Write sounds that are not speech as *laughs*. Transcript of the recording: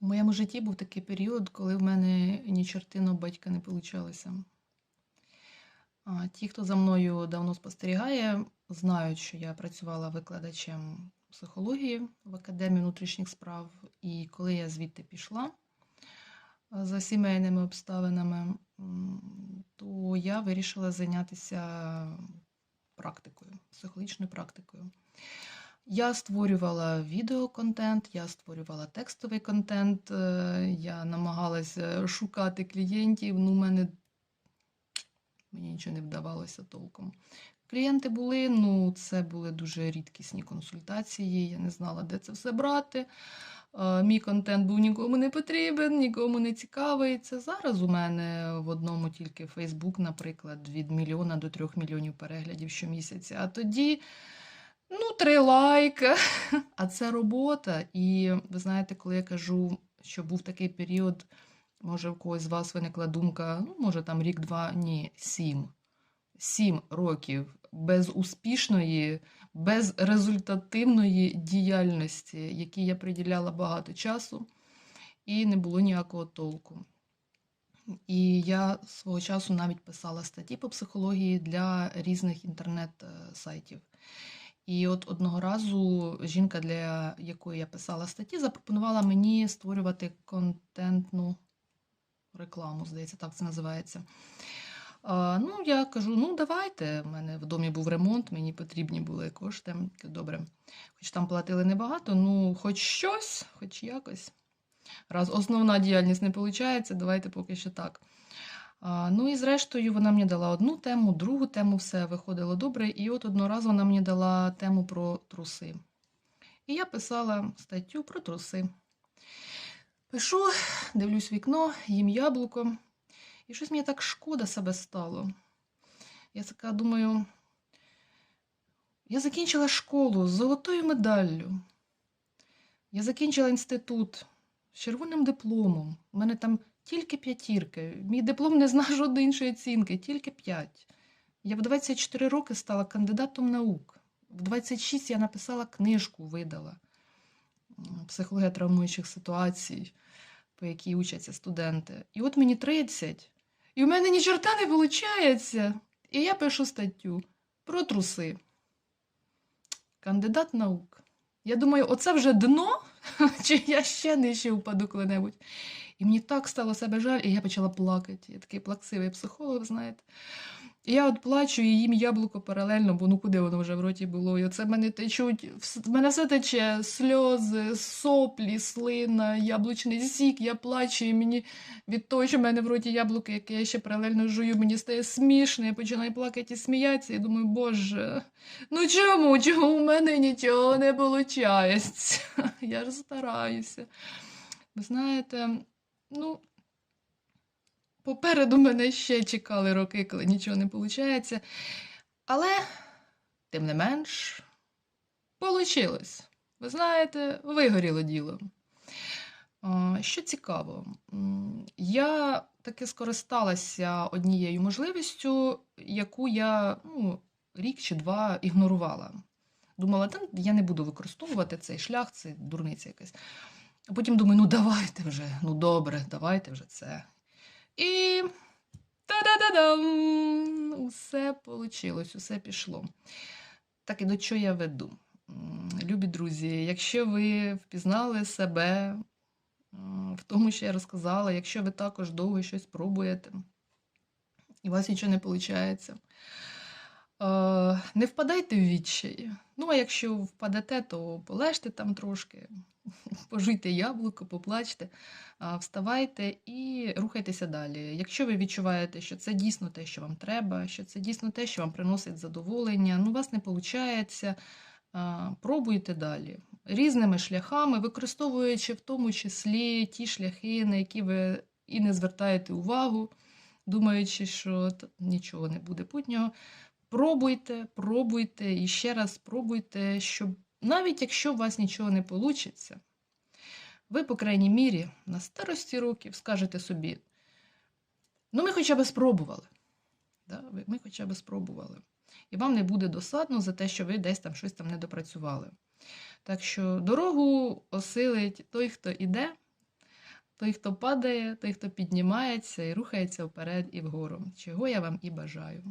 У моєму житті був такий період, коли в мене ні чортино батька не получалося. Ті, хто за мною давно спостерігає, знають, що я працювала викладачем психології в Академії внутрішніх справ. І коли я звідти пішла за сімейними обставинами, то я вирішила зайнятися практикою, психологічною практикою. Я створювала відеоконтент, я створювала текстовий контент, е, я намагалася шукати клієнтів. Ну, мене мені нічого не вдавалося толком. Клієнти були, ну, це були дуже рідкісні консультації. Я не знала, де це все брати. Е, Мій контент був нікому не потрібен, нікому не цікавий. Це зараз у мене в одному тільки Фейсбук, наприклад, від мільйона до трьох мільйонів переглядів щомісяця. А тоді. Ну, три лайка. *laughs* А це робота. І ви знаєте, коли я кажу, що був такий період, може, в когось з вас виникла думка, ну, може, там рік-два, ні, сім. Сім років безуспішної, безрезультативної діяльності, якій я приділяла багато часу, і не було ніякого толку. І я свого часу навіть писала статті по психології для різних інтернет-сайтів. І от одного разу жінка, для якої я писала статті, запропонувала мені створювати контентну рекламу, здається, так це називається. Ну, я кажу: ну, давайте. У мене в домі був ремонт, мені потрібні були кошти. Добре, хоч там платили небагато, ну, хоч щось, хоч якось. Раз основна діяльність не виходить, давайте поки що так. Ну і зрештою вона мені дала одну тему, другу тему, все виходило добре. І от одного вона мені дала тему про труси. І я писала статтю про труси. Пишу, дивлюсь вікно, їм яблуко. І щось мені так шкода себе стало. Я така думаю, я закінчила школу з золотою медаллю. Я закінчила інститут з червоним дипломом. У мене там тільки п'ятірки. Мій диплом не знає жодної іншої оцінки, тільки п'ять. Я в 24 роки стала кандидатом наук. В 26 я написала книжку, видала психологія травмуючих ситуацій, по якій учаться студенти. І от мені 30, і в мене ні чорта не виходить. І я пишу статтю про труси. Кандидат наук. Я думаю, оце вже дно, *laughs* чи я ще нижче впаду коли-небудь. І мені так стало себе жаль, і я почала плакати. Я такий плаксивий психолог, знаєте. І я от плачу і їм яблуко паралельно, бо ну куди воно вже в роті було. І оце мене течуть, в мене все тече, сльози, соплі, слина, яблучний сік, я плачу, і мені від того, що в мене в роті яблуко, яке я ще паралельно жую, мені стає смішно, я починаю плакати і сміятися, і думаю, боже, ну чому, чому в мене нічого не виходить? *laughs* Я ж стараюся. Ви знаєте, ну, попереду мене ще чекали роки, коли нічого не виходить. Але, тим не менш, вийшло. Ви знаєте, вигоріло діло. Що цікаво, я таки скористалася однією можливістю, яку я ну, рік чи два ігнорувала. Думала, я не буду використовувати цей шлях, це дурниця якась. А потім думаю, ну давайте вже, ну добре, давайте вже це. І та-да-да-дам! Усе вийшло, усе пішло. Так і до чого я веду? Любі друзі, якщо ви впізнали себе в тому, що я розказала, якщо ви також довго щось пробуєте, і у вас нічого не виходить, не впадайте в відчай. Ну, а якщо впадете, то полежте там трошки, *laughs* пожуйте яблуко, поплачте, вставайте і рухайтеся далі. Якщо ви відчуваєте, що це дійсно те, що вам треба, що це дійсно те, що вам приносить задоволення, ну, у вас не виходить, пробуйте далі. Різними шляхами, використовуючи в тому числі ті шляхи, на які ви і не звертаєте увагу, думаючи, що нічого не буде путнього. Пробуйте, пробуйте і ще раз пробуйте, щоб навіть якщо у вас нічого не вийде, ви, по крайній мірі, на старості років скажете собі: ну, ми хоча б спробували. Да? Ми хоча б спробували. І вам не буде досадно за те, що ви десь там щось там не допрацювали. Так що дорогу осилить той, хто іде, той, хто падає, той, хто піднімається і рухається вперед і вгору, чого я вам і бажаю.